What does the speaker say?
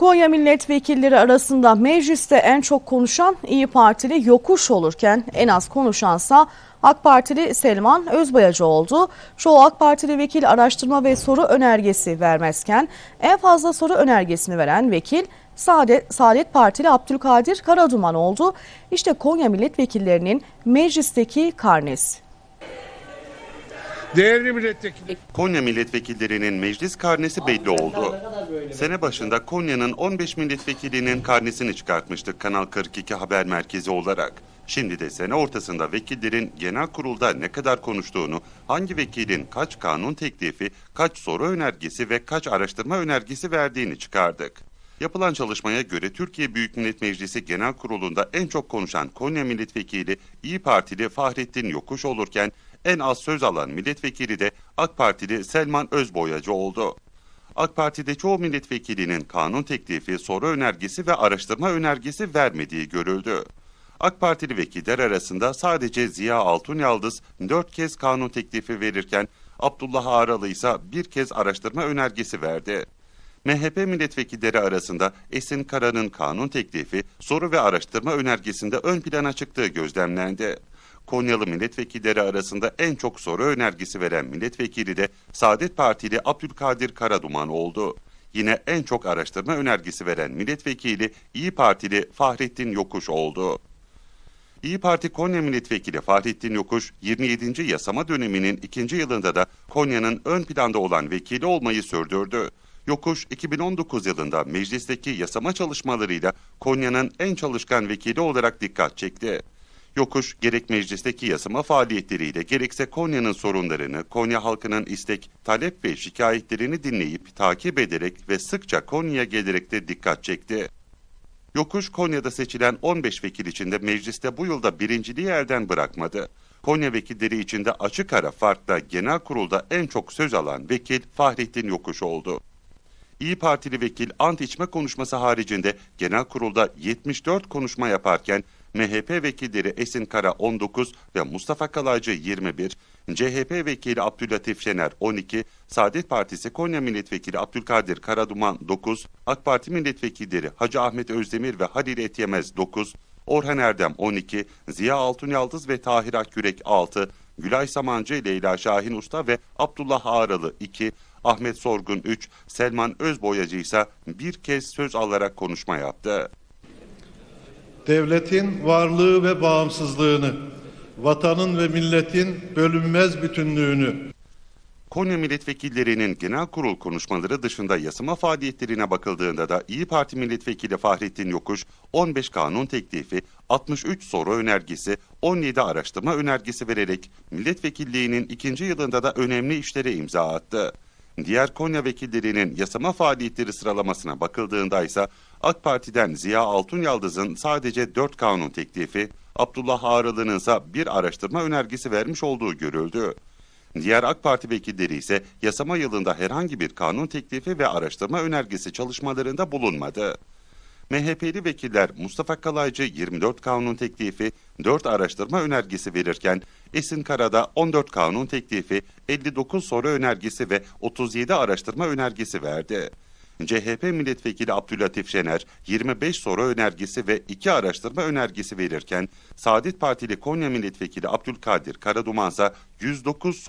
Konya milletvekilleri arasında mecliste en çok konuşan İyi Partili Yokuş olurken en az konuşansa AK Partili Selman Özbayacı oldu. Çoğu AK Partili vekil araştırma ve soru önergesi vermezken en fazla soru önergesini veren vekil Saadet, Saadet Partili Abdülkadir Karaduman oldu. İşte Konya milletvekillerinin meclisteki karnesi. Değerli milletvekili. Konya milletvekillerinin meclis karnesi belli oldu. Sene başında Konya'nın 15 milletvekilinin karnesini çıkartmıştık Kanal 42 Haber Merkezi olarak. Şimdi de sene ortasında vekillerin genel kurulda ne kadar konuştuğunu, hangi vekilin kaç kanun teklifi, kaç soru önergesi ve kaç araştırma önergesi verdiğini çıkardık. Yapılan çalışmaya göre Türkiye Büyük Millet Meclisi Genel Kurulu'nda en çok konuşan Konya Milletvekili İyi Partili Fahrettin Yokuş olurken en az söz alan milletvekili de AK Partili Selman Özboyacı oldu. AK Parti'de çoğu milletvekilinin kanun teklifi, soru önergesi ve araştırma önergesi vermediği görüldü. AK Partili vekiller arasında sadece Ziya Altunyaldız dört kez kanun teklifi verirken Abdullah Ağralı ise bir kez araştırma önergesi verdi. MHP milletvekilleri arasında Esin Kara'nın kanun teklifi, soru ve araştırma önergesinde ön plana çıktığı gözlemlendi. Konyalı milletvekilleri arasında en çok soru önergesi veren milletvekili de Saadet Partili Abdülkadir Karaduman oldu. Yine en çok araştırma önergesi veren milletvekili İyi Partili Fahrettin Yokuş oldu. İyi Parti Konya Milletvekili Fahrettin Yokuş, 27. yasama döneminin ikinci yılında da Konya'nın ön planda olan vekili olmayı sürdürdü. Yokuş, 2019 yılında meclisteki yasama çalışmalarıyla Konya'nın en çalışkan vekili olarak dikkat çekti. Yokuş, gerek meclisteki yasama faaliyetleriyle gerekse Konya'nın sorunlarını, Konya halkının istek, talep ve şikayetlerini dinleyip takip ederek ve sıkça Konya'ya gelerek de dikkat çekti. Yokuş Konya'da seçilen 15 vekil içinde mecliste bu yılda birinciliği elden bırakmadı. Konya vekilleri içinde açık ara farkla genel kurulda en çok söz alan vekil Fahrettin Yokuş oldu. İyi Partili vekil ant içme konuşması haricinde genel kurulda 74 konuşma yaparken MHP vekilleri Esin Kara 19 ve Mustafa Kalaycı 21, CHP vekili Abdülatif Şener 12, Saadet Partisi Konya Milletvekili Abdülkadir Karaduman 9, AK Parti milletvekilleri Hacı Ahmet Özdemir ve Halil Etyemez 9, Orhan Erdem 12, Ziya Altunyaldız ve Tahir Akkürek 6, Gülay Samancı, Leyla Şahin Usta ve Abdullah Ağralı 2, Ahmet Sorgun 3, Selman Özboyacı ise bir kez söz alarak konuşma yaptı. devletin varlığı ve bağımsızlığını, vatanın ve milletin bölünmez bütünlüğünü, Konya milletvekillerinin genel kurul konuşmaları dışında yasama faaliyetlerine bakıldığında da İyi Parti milletvekili Fahrettin Yokuş 15 kanun teklifi, 63 soru önergesi, 17 araştırma önergesi vererek milletvekilliğinin ikinci yılında da önemli işlere imza attı. Diğer Konya vekillerinin yasama faaliyetleri sıralamasına bakıldığında ise AK Parti'den Ziya Altunyaldız'ın sadece 4 kanun teklifi, Abdullah Ağralı'nın ise bir araştırma önergesi vermiş olduğu görüldü. Diğer AK Parti vekilleri ise yasama yılında herhangi bir kanun teklifi ve araştırma önergesi çalışmalarında bulunmadı. MHP'li vekiller Mustafa Kalaycı 24 kanun teklifi, 4 araştırma önergesi verirken Esin Kara'da 14 kanun teklifi, 59 soru önergesi ve 37 araştırma önergesi verdi. CHP milletvekili Abdülatif Şener 25 soru önergesi ve 2 araştırma önergesi verirken Saadet Partili Konya milletvekili Abdülkadir Karaduman ise 109